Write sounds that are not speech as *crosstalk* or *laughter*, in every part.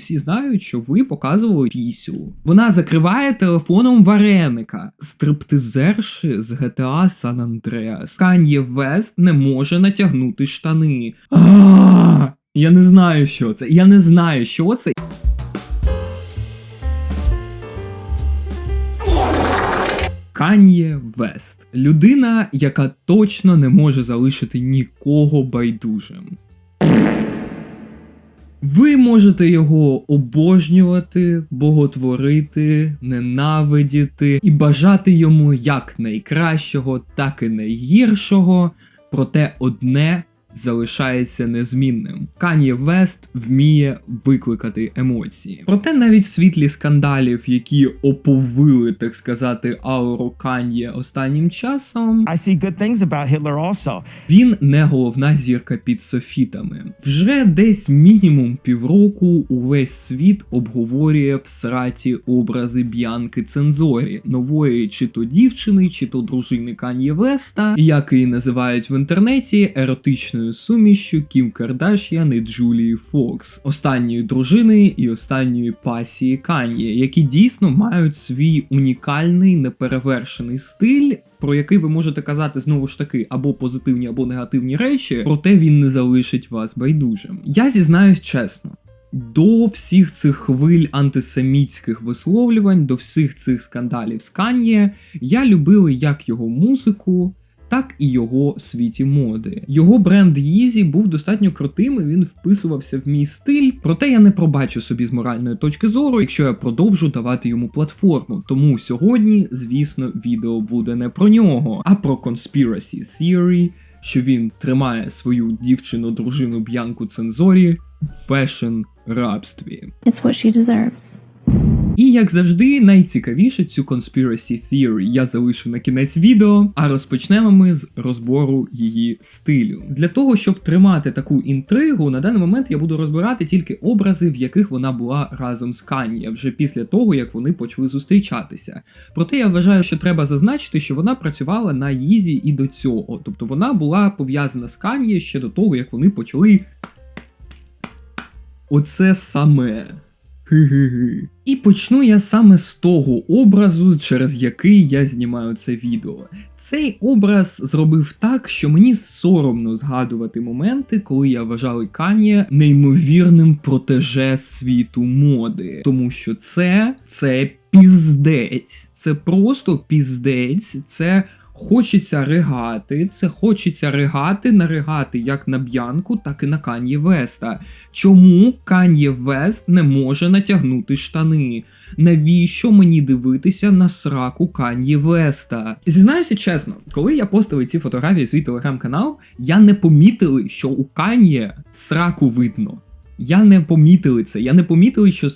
Всі знають, що ви показували пісю. Вона закриває телефоном вареника. Стриптизерши з GTA San Andreas. Кан'є Вест не може натягнути штани. Я не знаю, що це. Я не знаю, що це. Кан'є Вест. Людина, яка точно не може залишити нікого байдужим. Ви можете його обожнювати, боготворити, ненавидіти і бажати йому як найкращого, так і найгіршого, проте одне залишається незмінним. Кан'є Вест вміє викликати емоції. Проте навіть в світлі скандалів, які оповили, так сказати, ауру Кан'є останнім часом, I see good things about Hitler also. він не головна зірка під софітами. Вже десь мінімум півроку увесь світ обговорює в сраті образи Б'янки Цензорі, нової чи то дівчини, чи то дружини Кан'є Веста, як її називають в інтернеті еротичною сумішю Кім Кардаш'ян і Джулії Фокс, останньої дружини і останньої пасії Кан'є, які дійсно мають свій унікальний неперевершений стиль про який ви можете казати знову ж таки або позитивні, або негативні речі, проте він не залишить вас байдужим. Я зізнаюсь чесно. До всіх цих хвиль антисемітських висловлювань, до всіх цих скандалів з Кан'є, я любив як його музику, так і його світі моди. Його бренд Yeezy був достатньо крутим, і він вписувався в мій стиль, проте я не пробачу собі з моральної точки зору, якщо я продовжу давати йому платформу. Тому сьогодні, звісно, відео буде не про нього, а про Conspiracy Theory, що він тримає свою дівчину-дружину Б'янку Цензорі в фешн рабстві. It's what she deserves. І як завжди, найцікавіше цю conspiracy theory я залишу на кінець відео, а розпочнемо ми з розбору її стилю. Для того, щоб тримати таку інтригу, на даний момент я буду розбирати тільки образи, в яких вона була разом з Кан'є, вже після того, як вони почали зустрічатися. Проте я вважаю, що треба зазначити, що вона працювала на Їзі і до цього. Тобто вона була пов'язана з Кан'є ще до того, як вони почали. Оце саме. І почну я саме з того образу, через який я знімаю це відео. Цей образ зробив так, що мені соромно згадувати моменти, коли я вважав Кан'є неймовірним протеже світу моди. Тому що це, це піздець. Це просто піздець. Це Хочеться ригати, це хочеться ригати, наригати як на Б'янку, так і на Кан'є Веста. Чому Кан'є Вест не може натягнути штани? Навіщо мені дивитися на сраку Кан'є Веста? Зізнаюся чесно, коли я постив ці фотографії в свій телеграм-канал, я не помітили, що у Кан'є сраку видно. Я не помітили це. Я не помітили, що.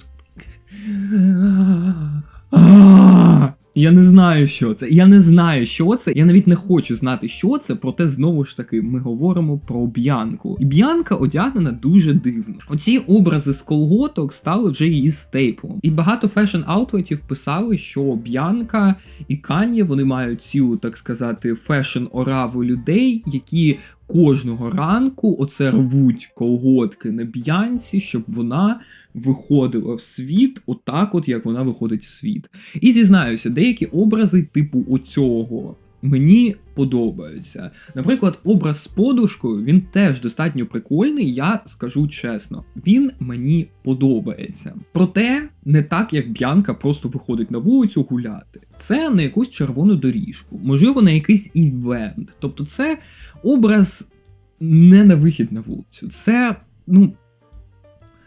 *laughs* Я не знаю, що це. Я не знаю, що це. Я навіть не хочу знати, що це. Проте знову ж таки ми говоримо про Б'янку. І Б'янка одягнена дуже дивно. Оці образи з колготок стали вже її стейплом. І багато фешн-аутлетів писали, що Б'янка і Кан'є вони мають цілу, так сказати, фешн-ораву людей, які кожного ранку оце рвуть колготки на б'янці, щоб вона виходила в світ, отак, от як вона виходить в світ. І зізнаюся, деякі образи, типу оцього. Мені подобаються. Наприклад, образ з подушкою він теж достатньо прикольний, я скажу чесно. Він мені подобається. Проте не так, як Б'янка просто виходить на вулицю гуляти. Це на якусь червону доріжку, можливо, на якийсь івент. Тобто, це образ не на вихід на вулицю. Це, ну.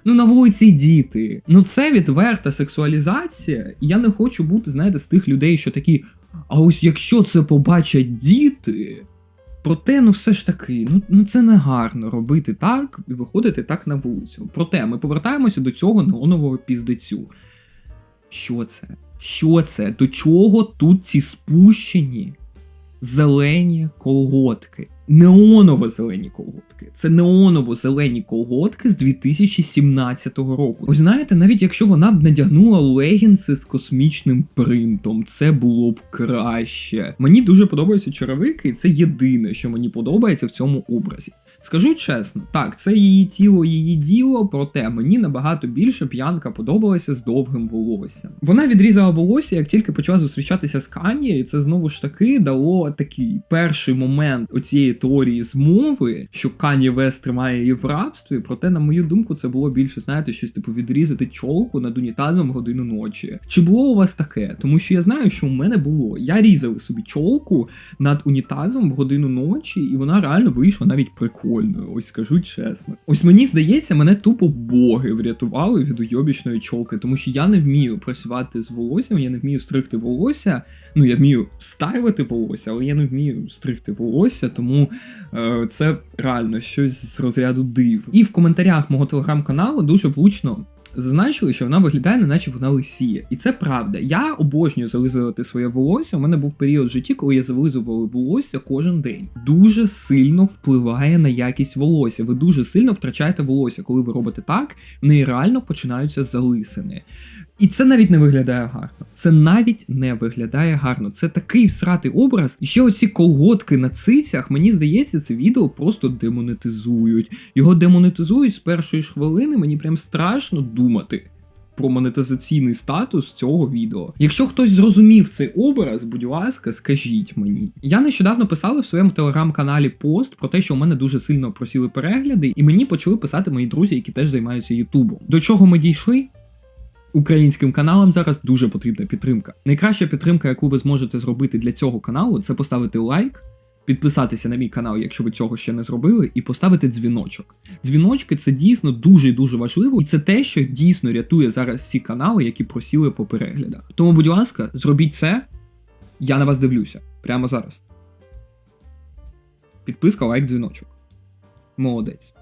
Ну, на вулиці діти. Ну, це відверта сексуалізація. Я не хочу бути, знаєте, з тих людей, що такі. А ось якщо це побачать діти. Проте, ну все ж таки, ну, ну це не гарно робити так і виходити так на вулицю. Проте ми повертаємося до цього неонового піздецю. Що це? Що це? До чого тут ці спущені зелені колготки? Неоново зелені колготки. Це неоново зелені колготки з 2017 року. Ось знаєте, навіть якщо вона б надягнула легінси з космічним принтом, це було б краще. Мені дуже подобаються черевики, і це єдине, що мені подобається в цьому образі. Скажу чесно, так, це її тіло, її діло, проте мені набагато більше п'янка подобалася з довгим волоссям. Вона відрізала волосся, як тільки почала зустрічатися з Кані, і це знову ж таки дало такий перший момент оцієї теорії змови, що Кані Вест тримає її в рабстві. Проте, на мою думку, це було більше, знаєте, щось типу відрізати чолку над унітазом в годину ночі. Чи було у вас таке? Тому що я знаю, що у мене було. Я різав собі чолку над унітазом в годину ночі, і вона реально вийшла навіть прикольною. Ось скажу чесно. Ось мені здається, мене тупо боги врятували від уйобічної чолки, тому що я не вмію працювати з волоссям, я не вмію стригти волосся. Ну, я вмію стайлити волосся, але я не вмію стригти волосся, тому е, це реально щось з розряду див. І в коментарях мого телеграм-каналу дуже влучно. Зазначили, що вона виглядає, неначе вона лисіє. І це правда. Я обожнюю зализувати своє волосся. У мене був період в житті, коли я зализував волосся кожен день. Дуже сильно впливає на якість волосся. Ви дуже сильно втрачаєте волосся, коли ви робите так, в неї реально починаються залисини. І це навіть не виглядає гарно. Це навіть не виглядає гарно. Це такий всратий образ. І ще оці колготки на цицях, мені здається, це відео просто демонетизують. Його демонетизують з першої ж хвилини, мені прям страшно думати. Про монетизаційний статус цього відео. Якщо хтось зрозумів цей образ, будь ласка, скажіть мені. Я нещодавно писала в своєму телеграм-каналі пост про те, що у мене дуже сильно просіли перегляди, і мені почали писати мої друзі, які теж займаються Ютубом. До чого ми дійшли? Українським каналам зараз дуже потрібна підтримка. Найкраща підтримка, яку ви зможете зробити для цього каналу, це поставити лайк, підписатися на мій канал, якщо ви цього ще не зробили, і поставити дзвіночок. Дзвіночки це дійсно дуже і дуже важливо, і це те, що дійсно рятує зараз всі канали, які просіли по переглядах. Тому, будь ласка, зробіть це. Я на вас дивлюся прямо зараз. Підписка, лайк, дзвіночок. Молодець.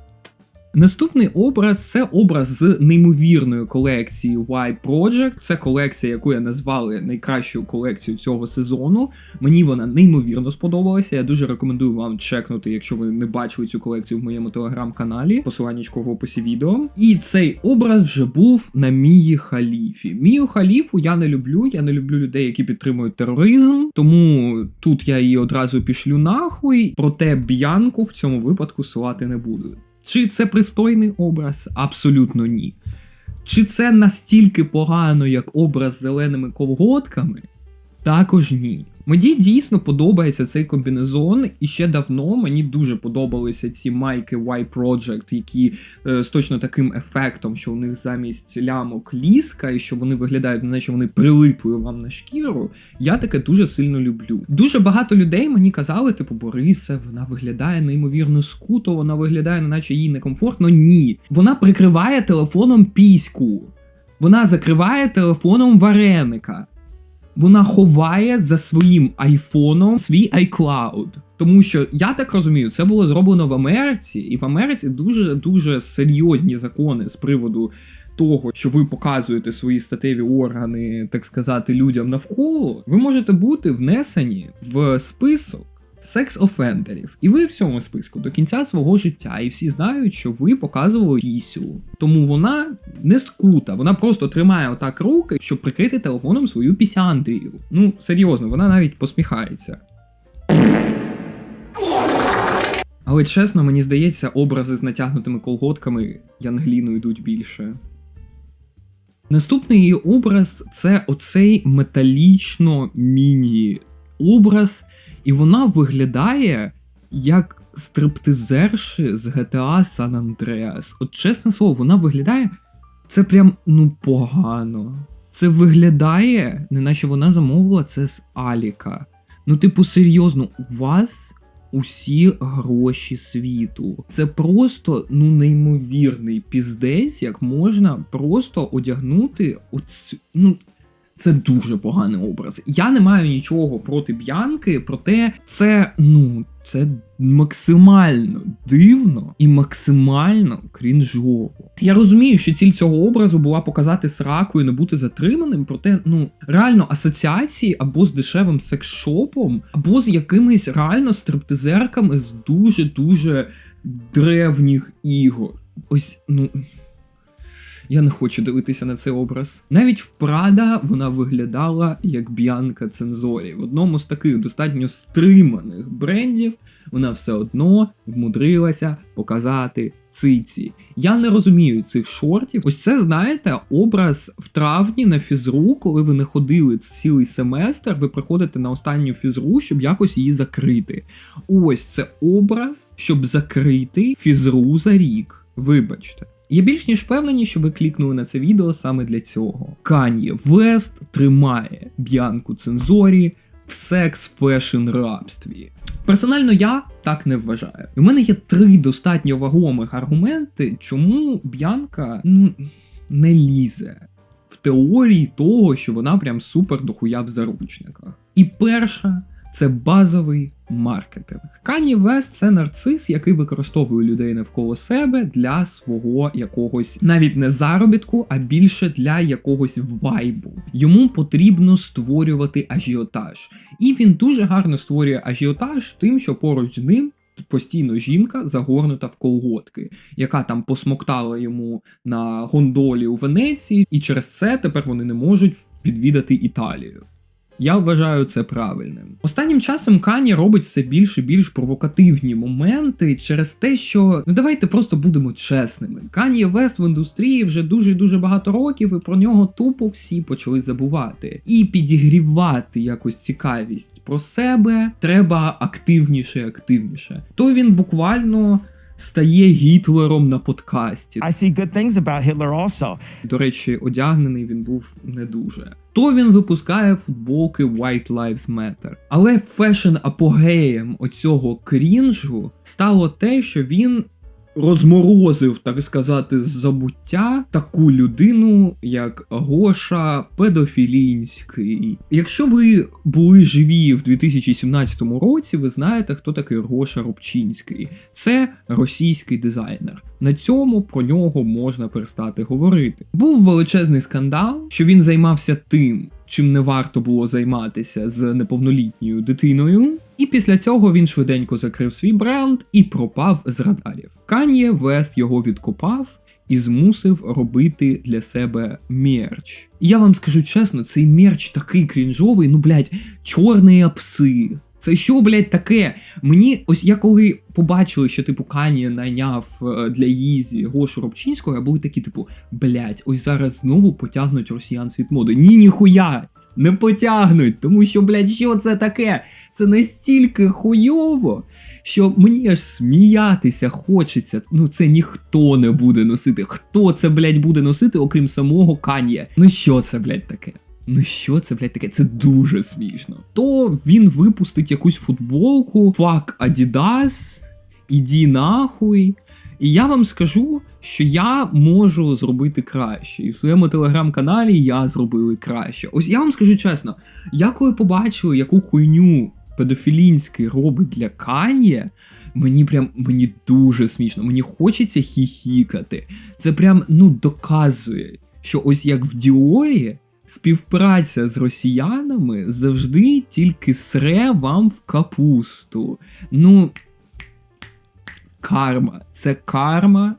Наступний образ це образ з неймовірної колекції Y Project. Це колекція, яку я назвали найкращою колекцією цього сезону. Мені вона неймовірно сподобалася. Я дуже рекомендую вам чекнути, якщо ви не бачили цю колекцію в моєму телеграм-каналі. Посиланнячко в описі відео. І цей образ вже був на Мії Халіфі. Мію Халіфу я не люблю. Я не люблю людей, які підтримують тероризм. Тому тут я її одразу пішлю нахуй. Проте б'янку в цьому випадку силати не буду. Чи це пристойний образ? Абсолютно ні. Чи це настільки погано, як образ з зеленими колготками? Також ні. Мені дійсно подобається цей комбінезон, і ще давно мені дуже подобалися ці майки Y Project, які е, з точно таким ефектом, що у них замість лямок ліска, і що вони виглядають, наче вони прилипли вам на шкіру. Я таке дуже сильно люблю. Дуже багато людей мені казали, типу, Борисе, вона виглядає неймовірно скуто, вона виглядає, наче їй некомфортно. Ні. Вона прикриває телефоном піську. Вона закриває телефоном вареника вона ховає за своїм айфоном свій iCloud. Тому що я так розумію, це було зроблено в Америці, і в Америці дуже дуже серйозні закони з приводу того, що ви показуєте свої статеві органи, так сказати, людям навколо. Ви можете бути внесені в список. Секс-офендерів, і ви в цьому списку до кінця свого життя, і всі знають, що ви показували пісю. Тому вона не скута, вона просто тримає отак руки, щоб прикрити телефоном свою пісяндрію. Ну, серйозно, вона навіть посміхається. Але чесно, мені здається, образи з натягнутими колготками Янгліну йдуть більше. Наступний її образ це оцей металічно міні образ, і вона виглядає як стриптизерші з GTA San Andreas. От чесне слово, вона виглядає. Це прям ну погано. Це виглядає, неначе вона замовила це з Аліка. Ну, типу, серйозно, у вас усі гроші світу. Це просто ну неймовірний піздець, як можна просто одягнути оць... ну. Це дуже поганий образ. Я не маю нічого проти б'янки, проте це, ну, це максимально дивно і максимально крінжово. Я розумію, що ціль цього образу була показати сраку і не бути затриманим, проте ну реально асоціації або з дешевим секс-шопом, або з якимись реально стриптизерками з дуже дуже древніх ігор. Ось, ну. Я не хочу дивитися на цей образ. Навіть в Прада вона виглядала як Б'янка Цензорі. В одному з таких достатньо стриманих брендів вона все одно вмудрилася показати циці. Я не розумію цих шортів. Ось це, знаєте, образ в травні на фізру, коли ви не ходили цілий семестр, ви приходите на останню фізру, щоб якось її закрити. Ось це образ, щоб закрити фізру за рік. Вибачте. Я більш ніж впевнений, що ви клікнули на це відео саме для цього. Кан'є Вест тримає Б'янку Цензорі в секс фешн рабстві. Персонально я так не вважаю. У мене є три достатньо вагомих аргументи, чому Б'янка ну, не лізе в теорії того, що вона прям супер дохуя в заручниках. І перша це базовий маркетинг. Кані Вест це нарцис, який використовує людей навколо себе для свого якогось навіть не заробітку, а більше для якогось вайбу. Йому потрібно створювати ажіотаж. І він дуже гарно створює ажіотаж тим, що поруч з ним. Постійно жінка загорнута в колготки, яка там посмоктала йому на гондолі у Венеції, і через це тепер вони не можуть відвідати Італію. Я вважаю це правильним. Останнім часом Кані робить все більш і більш провокативні моменти через те, що ну давайте просто будемо чесними. Кані Вест в індустрії вже дуже і дуже багато років, і про нього тупо всі почали забувати. І підігрівати якось цікавість про себе треба активніше, і активніше. То він буквально. Стає Гітлером на подкасті. I see good things about Hitler also. До речі, одягнений він був не дуже. То він випускає футболки White Lives Matter. Але фешн апогеєм оцього крінжу стало те, що він розморозив, так сказати, з забуття таку людину, як Гоша Педофілінський. Якщо ви були живі в 2017 році, ви знаєте, хто такий Гоша Рубчинський. Це російський дизайнер. На цьому про нього можна перестати говорити. Був величезний скандал, що він займався тим, чим не варто було займатися з неповнолітньою дитиною. І після цього він швиденько закрив свій бренд і пропав з радарів. Кан'є Вест його відкопав і змусив робити для себе мерч. І я вам скажу чесно, цей мерч такий крінжовий, ну блядь, чорні пси. Це що, блядь, таке? Мені ось я коли побачили, що типу Кані найняв е, для Їзі Гошу Робчинського, я були такі, типу, блядь, ось зараз знову потягнуть росіян світ моди. Ні, ніхуя! Не потягнуть, тому що, блядь, що це таке? Це настільки хуйово, що мені аж сміятися хочеться. Ну це ніхто не буде носити. Хто це, блядь, буде носити, окрім самого Кан'є? Ну що це, блядь, таке? Ну що це, блядь, таке? Це дуже смішно. То він випустить якусь футболку, фак Adidas, іді нахуй. І я вам скажу, що я можу зробити краще. І в своєму телеграм-каналі я зробили краще. Ось я вам скажу чесно, я коли побачив, яку хуйню педофілінський робить для Кан'є, мені прям мені дуже смішно, мені хочеться хіхікати. Це прям ну доказує, що ось як в Діорі. Співпраця з росіянами завжди тільки сре вам в капусту. Ну, карма. Це карма,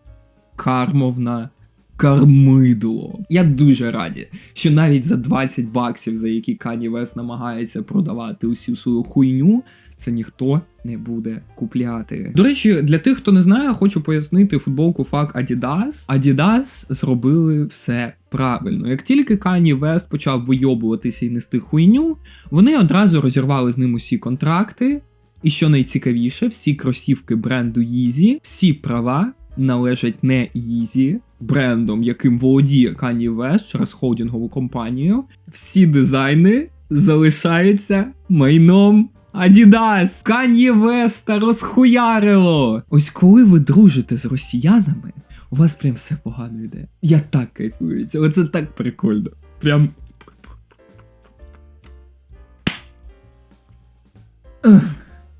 кармовна кармидло. Я дуже раді, що навіть за 20 баксів, за які Кані Вес намагається продавати усю свою хуйню, це ніхто не буде купляти. До речі, для тих, хто не знає, хочу пояснити футболку фак Adidas. Adidas зробили все правильно. Як тільки Кані Вест почав вийобуватися і нести хуйню, вони одразу розірвали з ним усі контракти. І що найцікавіше, всі кросівки бренду Yeezy, всі права належать не Yeezy, брендом, яким володіє Кані Вест через холдингову компанію. Всі дизайни залишаються майном Adidas. Кані Веста розхуярило. Ось коли ви дружите з росіянами, у вас прям все погано йде. Я так кайфую. Це Оце так прикольно. Прям.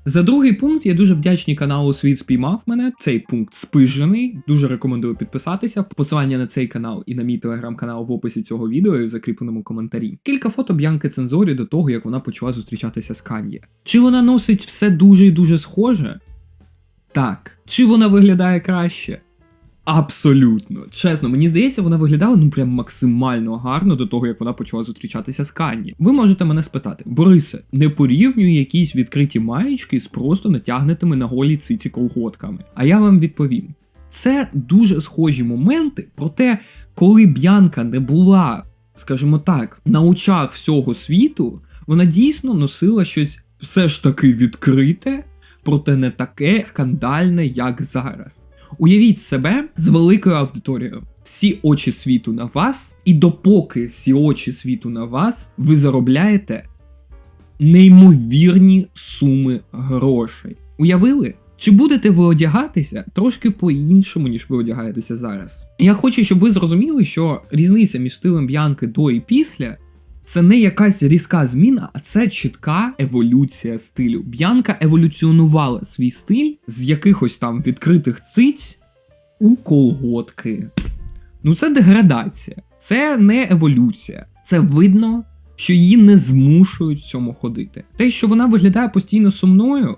За другий пункт я дуже вдячний каналу Світ спіймав мене. Цей пункт спижений. Дуже рекомендую підписатися. Посилання на цей канал і на мій телеграм-канал в описі цього відео і в закріпленому коментарі. Кілька фото Б'янки Цензорі до того, як вона почала зустрічатися з Кан'є. Чи вона носить все дуже і дуже схоже? Так. Чи вона виглядає краще? Абсолютно. Чесно, мені здається, вона виглядала ну прям максимально гарно до того, як вона почала зустрічатися з Кані. Ви можете мене спитати, Борисе, не порівнюй якісь відкриті маєчки з просто натягнутими на голі циці колготками. А я вам відповім: це дуже схожі моменти, проте, коли Б'янка не була, скажімо так, на очах всього світу, вона дійсно носила щось все ж таки відкрите, проте не таке скандальне, як зараз. Уявіть себе з великою аудиторією. Всі очі світу на вас, і допоки всі очі світу на вас, ви заробляєте неймовірні суми грошей. Уявили? Чи будете ви одягатися трошки по-іншому, ніж ви одягаєтеся зараз? Я хочу, щоб ви зрозуміли, що різниця між стилем Б'янки до і після це не якась різка зміна, а це чітка еволюція стилю. Б'янка еволюціонувала свій стиль з якихось там відкритих циць у колготки. Ну це деградація, це не еволюція. Це видно, що її не змушують в цьому ходити. Те, що вона виглядає постійно сумною.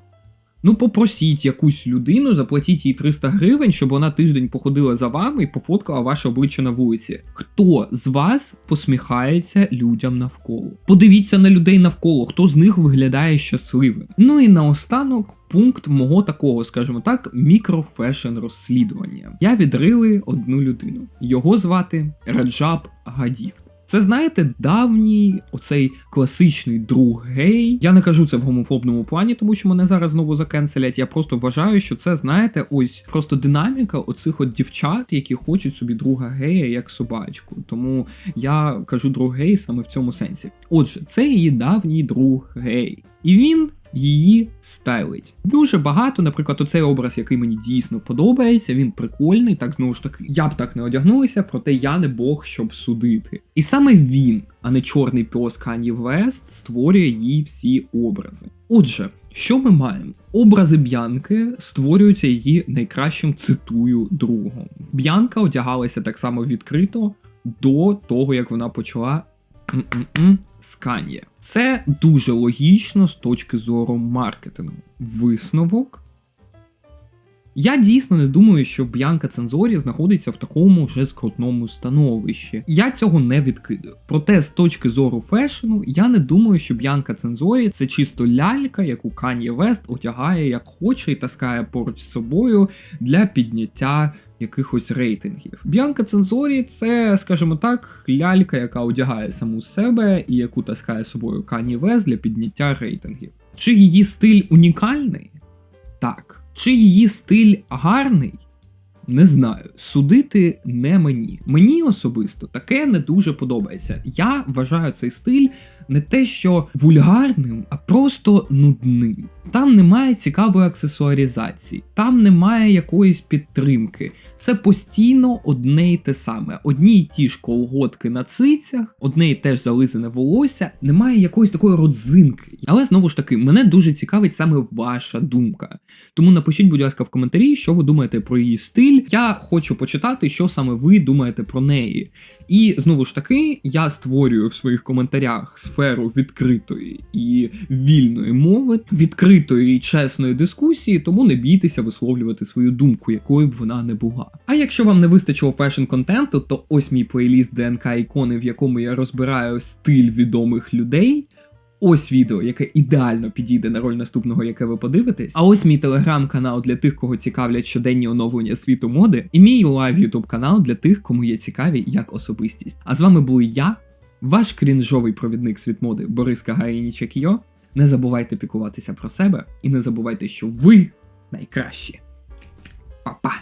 Ну, попросіть якусь людину, заплатіть їй 300 гривень, щоб вона тиждень походила за вами і пофоткала ваше обличчя на вулиці. Хто з вас посміхається людям навколо? Подивіться на людей навколо, хто з них виглядає щасливим. Ну і наостанок. Пункт мого такого, скажімо так, мікрофешн розслідування. Я відрили одну людину. Його звати Раджаб Гадів. Це знаєте, давній оцей класичний друг гей. Я не кажу це в гомофобному плані, тому що мене зараз знову закенселять. Я просто вважаю, що це, знаєте, ось просто динаміка оцих от дівчат, які хочуть собі друга гея як собачку. Тому я кажу друг гей саме в цьому сенсі. Отже, це її давній друг гей. І він її стайлить. Дуже багато, наприклад, оцей образ, який мені дійсно подобається, він прикольний, так знову ж таки, я б так не одягнулася, проте я не Бог, щоб судити. І саме він, а не чорний пес Кані Вест, створює їй всі образи. Отже, що ми маємо? Образи Б'янки створюються її найкращим цитую другом. Б'янка одягалася так само відкрито до того, як вона почала м-м-м з Кан'є. Це дуже логічно з точки зору маркетингу. Висновок. Я дійсно не думаю, що Б'янка Цензорі знаходиться в такому вже скрутному становищі. Я цього не відкидаю. Проте, з точки зору фешену, я не думаю, що Б'янка Цензорі це чисто лялька, яку Кан'є Вест одягає як хоче і таскає поруч з собою для підняття якихось рейтингів. Б'янка Цензорі це, скажімо так, лялька, яка одягає саму себе і яку таскає собою Кані Вест для підняття рейтингів. Чи її стиль унікальний? Так. Чи її стиль гарний? Не знаю. Судити не мені. Мені особисто таке не дуже подобається. Я вважаю цей стиль не те, що вульгарним, а просто нудним. Там немає цікавої аксесуаризації, там немає якоїсь підтримки. Це постійно одне й те саме. Одні й ті ж колготки на цицях, одне й те ж зализане волосся, немає якоїсь такої родзинки. Але знову ж таки, мене дуже цікавить саме ваша думка. Тому напишіть, будь ласка, в коментарі, що ви думаєте про її стиль. Я хочу почитати, що саме ви думаєте про неї. І знову ж таки, я створюю в своїх коментарях сферу відкритої і вільної мови, відкритої і чесної дискусії, тому не бійтеся висловлювати свою думку, якою б вона не була. А якщо вам не вистачило фешн контенту, то ось мій плейліст ДНК ікони, в якому я розбираю стиль відомих людей. Ось відео, яке ідеально підійде на роль наступного, яке ви подивитесь. А ось мій телеграм-канал для тих, кого цікавлять щоденні оновлення світу моди, і мій лайв ютуб канал для тих, кому є цікаві як особистість. А з вами був я, ваш крінжовий провідник світ моди Борис Кагаїніч Кіо. Не забувайте пікуватися про себе і не забувайте, що ви найкращі. Па-па!